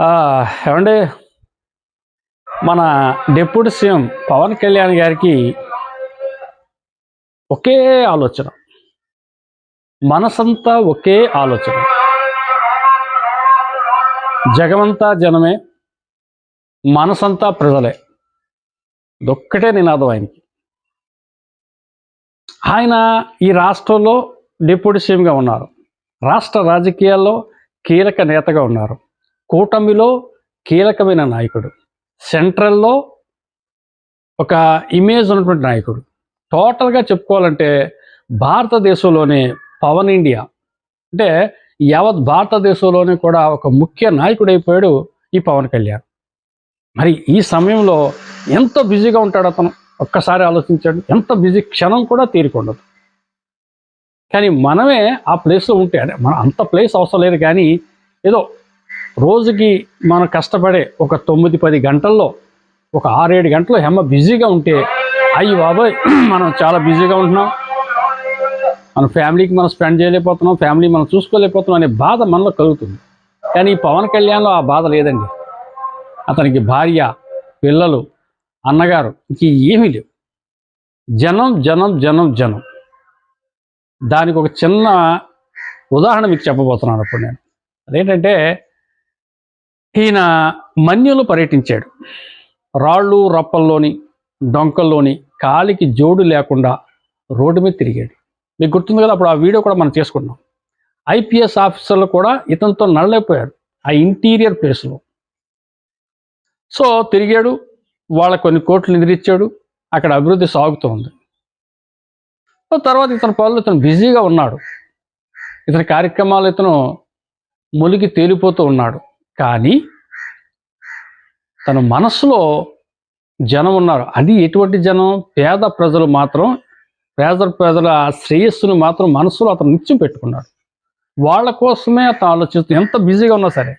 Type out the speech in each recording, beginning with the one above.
ఏమండి? మన deputy CM Pawan Kalyan గారికి ఒకే ఆలోచన. మనసంతా ఒకే ఆలోచన. జగమంతా జనమే మనసంతా ప్రజలే. ఇదొక్కటే నినాదం ఆయనకి. ఆయన ఈ రాష్ట్రంలో డిప్యూటీ సీఎంగా ఉన్నారు. రాష్ట్ర రాజకీయాల్లో కీలక నేతగా ఉన్నారు. కూటమిలో కీలకమైన నాయకుడు. సెంట్రల్లో ఒక ఇమేజ్ ఉన్నటువంటి నాయకుడు. టోటల్గా చెప్పుకోవాలంటే భారతదేశంలోనే పవన్ ఇండియా. అంటే యావత్ భారతదేశంలోనే కూడా ఒక ముఖ్య నాయకుడైపోయాడు ఈ పవన్ కళ్యాణ్. మరి ఈ సమయంలో ఎంత బిజీగా ఉంటాడు అతను? ఒక్కసారి ఆలోచించాడు. ఎంత బిజీ క్షణం కూడా తీరుకుండదు. కానీ మనమే ఆ ప్లేస్లో ఉంటే అంటే మన అంత ప్లేస్ అవసరం లేదు కానీ ఏదో రోజుకి మనం కష్టపడే ఒక తొమ్మిది పది గంటల్లో ఒక ఆరేడు గంటలు హెమ్మ బిజీగా ఉంటే అయ్యి బాబాయ్ మనం చాలా బిజీగా ఉంటున్నాం. మన ఫ్యామిలీకి మనం స్పెండ్ చేయలేకపోతున్నాం ఫ్యామిలీ మనం చూసుకోలేకపోతున్నాం అనే బాధ మనలో కలుగుతుంది. కానీ ఈ పవన్ కళ్యాణ్లో ఆ బాధ లేదండి. అతనికి భార్య పిల్లలు అన్నగారు ఇంక ఏమీ లేవు. జనం జనం జనం జనం. దానికి ఒక చిన్న ఉదాహరణ మీకు చెప్పబోతున్నాను అప్పుడు నేను. అదేంటంటే ఈయన మన్యులు పర్యటించాడు. రాళ్ళు రప్పల్లోని డొంకల్లోని కాలికి జోడు లేకుండా రోడ్డు మీద తిరిగాడు. మీకు గుర్తుంది కదా అప్పుడు ఆ వీడియో కూడా మనం చేసుకున్నాం. ఐపీఎస్ ఆఫీసర్లు కూడా ఇతనితో నడలేకపోయారు ఆ ఇంటీరియర్ ప్లేస్లో. సో తిరిగాడు వాళ్ళ కొన్ని కోట్లు నిద్రించాడు అక్కడ అభివృద్ధి సాగుతోంది తర్వాత ఇతని పనులు ఇతను బిజీగా ఉన్నాడు. ఇతని కార్యక్రమాలు ఇతను మునిగి తేలిపోతూ ఉన్నాడు. కానీ తన మనసులో జనం ఉన్నారు. అది ఎటువంటి జనం? పేద ప్రజలు మాత్రం పేద ప్రజల శ్రేయస్సును మాత్రం మనసులో అతను నిత్యం పెట్టుకున్నాడు. వాళ్ళ కోసమే అతను ఆలోచిస్తూ ఎంత బిజీగా ఉన్నా సరే.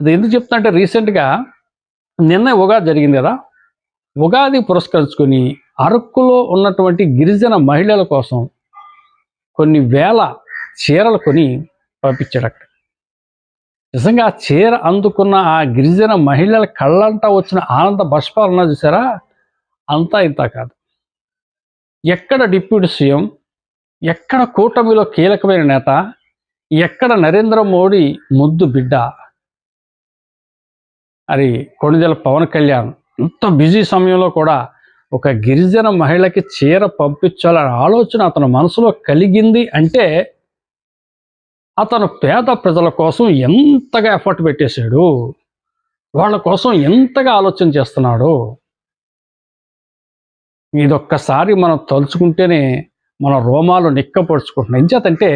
అది ఎందుకు చెప్తున్నా రీసెంట్గా నిన్న ఉగాది జరిగింది కదా. ఉగాది పురస్కరించుకొని అరకులో ఉన్నటువంటి గిరిజన మహిళల కోసం కొన్ని వేల చీరలు కొని పంపించాడు అక్కడ నిజంగా ఆ చీర అందుకున్న ఆ గిరిజన మహిళల కళ్ళంటా వచ్చిన ఆనంద బష్పాలు ఉన్నా చూసారా? అంతా ఇంత కాదు. ఎక్కడ డిప్యూటీ సీఎం ఎక్కడ కూటమిలో కీలకమైన నేత ఎక్కడ నరేంద్ర మోడీ ముద్దు బిడ్డ అది కొణిదెల పవన్ కళ్యాణ్ ఇంత బిజీ సమయంలో కూడా ఒక గిరిజన మహిళకి చీర పంపించాలనే ఆలోచన అతని మనసులో కలిగింది అంటే అతను పేద ప్రజల కోసం ఎంతగా ఎఫర్ట్ పెట్టేశాడు వాళ్ళ కోసం ఎంతగా ఆలోచన చేస్తున్నాడు. ఇదొక్కసారి మనం తలుచుకుంటేనే మన రోమాలు నిక్కపరుచుకుంటున్నాం ఎంచేతంటే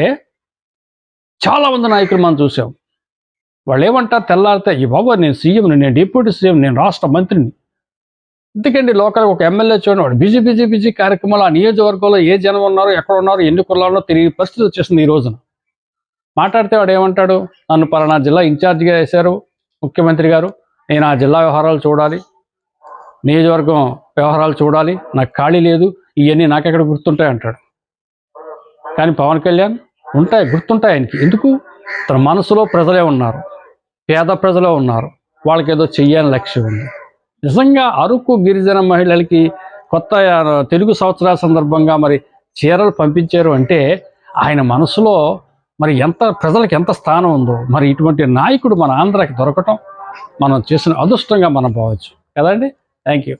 చాలామంది నాయకులు మనం చూసాం. వాళ్ళు ఏమంటారు తెల్లారితే ఈ బాబు నేను సీఎంని నేను డిప్యూటీ సీఎం నేను రాష్ట్ర మంత్రిని. ఎందుకండి లోకల్ ఒక ఎమ్మెల్యే చూడండి వాడు బిజీ బిజీ బిజీ కార్యక్రమాలు ఆ నియోజకవర్గంలో ఏ జనం ఉన్నారో ఎక్కడ ఉన్నారో ఎన్ని కులాలో తెలియని పరిస్థితి వచ్చేసింది ఈ రోజున. మాట్లాడితే వాడు ఏమంటాడు? నన్ను పలానా జిల్లా ఇన్ఛార్జిగా వేశారు ముఖ్యమంత్రి గారు. నేను ఆ జిల్లా వ్యవహారాలు చూడాలి. నియోజకవర్గం వ్యవహారాలు చూడాలి. నాకు ఖాళీ లేదు. ఇవన్నీ నాకెక్కడ గుర్తుంటాయి అంటాడు. కానీ పవన్ కళ్యాణ్ ఉంటాయి గుర్తుంటాయి ఆయనకి. ఎందుకు? తన మనసులో ప్రజలే ఉన్నారు. పేద ప్రజలే ఉన్నారు. వాళ్ళకి ఏదో చెయ్యాలని లక్ష్యం ఉంది. నిజంగా అరకు గిరిజన మహిళలకి కొత్త తెలుగు సంవత్సరాల సందర్భంగా మరి చీరలు పంపించారు అంటే ఆయన మనసులో మరి ఎంత ప్రజలకు ఎంత స్థానం ఉందో మరి ఇటువంటి నాయకుడు మన ఆంధ్రాకి దొరకటం మనం చేసిన అదృష్టంగా మనం పోవచ్చు. కదండి థ్యాంక్ యూ